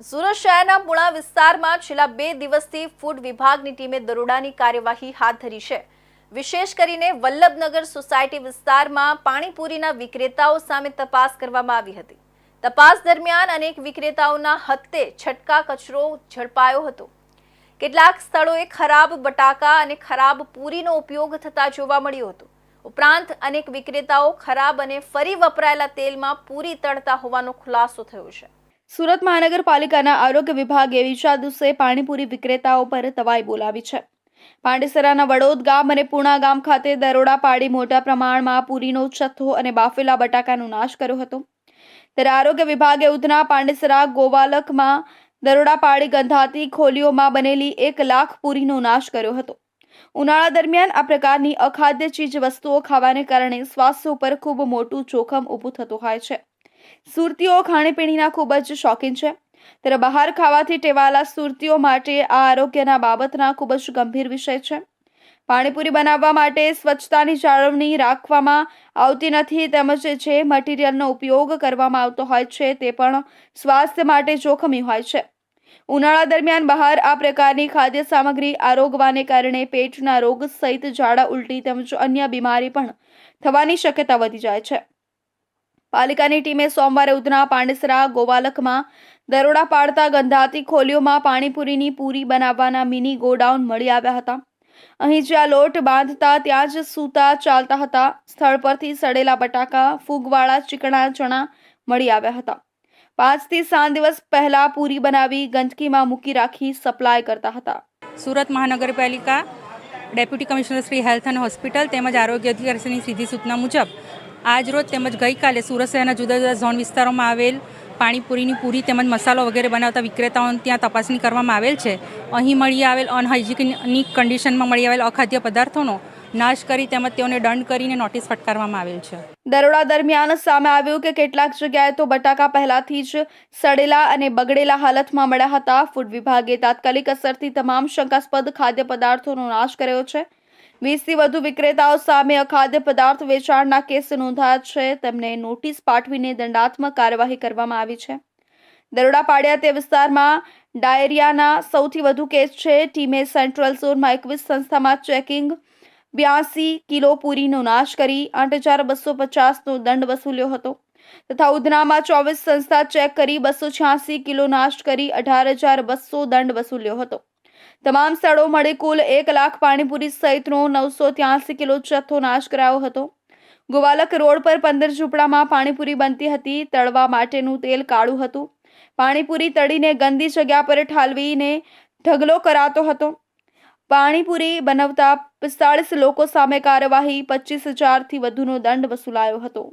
સુરત શહેરના પુણા વિસ્તારમાં છેલ્લા બે દિવસથી ફૂડ વિભાગની ટીમે દરોડાની કાર્યવાહી હાથ ધરી છે. વિશેષ કરીને વલ્લભનગર સોસાયટી વિસ્તારમાં પાણીપુરીના વિક્રેતાઓ સામે તપાસ કરવામાં આવી હતી. તપાસ દરમિયાન અનેક વિક્રેતાઓના હત્તે છટકા કચરો ઝડપાયો હતો. કેટલાક સ્થળોએ ખરાબ બટાકા અને ખરાબ પૂરીનો ઉપયોગ થતા જોવા મળ્યો હતો. ઉપરાંત અનેક વિક્રેતાઓ ખરાબ અને ફરી વપરાયેલા તેલમાં પૂરી તળતા હોવાનો ખુલાસો થયો છે. સુરત મહાનગરપાલિકાના આરોગ્ય વિભાગે બીજા દિવસે પાણીપુરી વિક્રેતાઓ પર તવાઈ બોલાવી છે. પાંડેસરાના વડોદ ગામ અને પુણા ગામ ખાતે દરોડા પાડી મોટા પ્રમાણમાં પૂરીનો જથ્થો અને બાફેલા બટાકાનો નાશ કર્યો હતો. ત્યારે આરોગ્ય વિભાગે ઉધના પાંડેસરા ગોવાલકમાં દરોડા પાડી ગંધાતી ખોલીઓમાં બનેલી એક લાખ પૂરીનો નાશ કર્યો હતો. ઉનાળા દરમિયાન આ પ્રકારની અખાદ્ય ચીજ વસ્તુઓ ખાવાને કારણે સ્વાસ્થ્ય ઉપર ખૂબ મોટું જોખમ ઊભું થતું હોય છે. સુરતીઓ ખાણીપીણીના ખૂબ જ શોખીન છે. ત્યારે બહાર ખાવાથી ટેવાયેલા સુરતીઓ માટે આ આરોગ્યના બાબતના ખૂબ જ ગંભીર વિષય છે. પાણીપુરી બનાવવા માટે સ્વચ્છતાની જાળવણી રાખવામાં આવતી નથી તેમજ જે મટીરિયલનો ઉપયોગ કરવામાં આવતો હોય છે તે પણ સ્વાસ્થ્ય માટે જોખમી હોય છે. ઉનાળા દરમિયાન બહાર આ પ્રકારની ખાદ્ય સામગ્રી આરોગવાને કારણે પેટના રોગ સહિત ઝાડા ઉલટી તેમજ અન્ય બીમારી પણ થવાની શક્યતા વધી જાય છે. પાલિકાની ટીમે સોમવારે ઉધના પાંડેસરા ગોવાલકમાં દરોડા પાડતા ગંધાતી ખોલીઓમાં પાણીપુરીની પૂરી બનાવવાના મિની ગોડાઉન મળી આવ્યા હતા. અહીં જ્યાં લોટ બાંધતા ત્યાં જ સૂતા ચાલતા હતા. સ્થળ પરથી સડેલા બટાકા, ફૂગવાળા, ચીકણા, ચણા મળી આવ્યા હતા. પાંચથી સાત દિવસ પહેલા પૂરી બનાવી ગંદકીમાં મૂકી રાખી સપ્લાય કરતા હતા. સુરત મહાનગરપાલિકા ડેપ્યુટી કમિશનર શ્રી હેલ્થ અને હોસ્પિટલ તેમજ આરોગ્ય અધિકારીની સીધી સૂચના મુજબ આજરોજ તેમજ ગઈકાલે સુરત શહેરના જુદા જુદા ઝોન વિસ્તારોમાં આવેલ પાણીપુરીની પૂરી તેમજ મસાલો વગેરે બનાવતા વિક્રેતાઓની ત્યાં તપાસણી કરવામાં આવેલ છે. અહીં મળી આવેલ અનહાઇજિનિક કન્ડિશનમાં મળી આવેલ અખાદ્ય પદાર્થોનો નાશ કરી તેમજ તેઓને દંડ કરીને નોટિસ ફટકારવામાં આવેલ છે. દરોડા દરમિયાન સામે આવ્યું કે કેટલાક જગ્યાએ તો બટાકા પહેલાથી જ સડેલા અને બગડેલા હાલતમાં મળ્યા હતા. ફૂડ વિભાગે તાત્કાલિક અસરથી તમામ શંકાસ્પદ ખાદ્ય પદાર્થોનો નાશ કર્યો છે. વીસથી વધુ વિક્રેતાઓ સામે અખાદ્ય પદાર્થ વેચાણના કેસ નોંધાયા છે. તેમને નોટિસ પાઠવીને દંડાત્મક કાર્યવાહી કરવામાં આવી છે. દરોડા પાડ્યા તે વિસ્તારમાં ડાયરિયાના સૌથી વધુ કેસ છે. ટીમે સેન્ટ્રલ ઝોનમાં એકવીસ સંસ્થામાં ચેકિંગ બ્યાસી કિલો પૂરીનો નાશ કરી આઠ હજાર બસો પચાસનો દંડ વસૂલ્યો હતો. તથા ઉધનામાં ચોવીસ સંસ્થા ચેક કરી બસો છ્યાસી કિલો નાશ કરી અઢાર હજાર બસો દંડ વસૂલ્યો હતો. તમામ સ્થળો મળી કુલ એક લાખ પાણીપુરી સહિતનો નવસો ત્યાસી કિલો જથ્થો નાશ કરાયો હતો. ગોવાલક રોડ પર પંદર ઝૂંપડામાં પાણીપુરી બનતી હતી, તળવા માટેનું તેલ કાળું હતું. પાણીપુરી તળીને ગંદી જગ્યા પર ઠાલવીને ઢગલો કરાતો હતો. પાણીપુરી બનાવતા પિસ્તાળીસ લોકો સામે કાર્યવાહી, પચીસ હજારથી વધુનો દંડ વસૂલાયો હતો.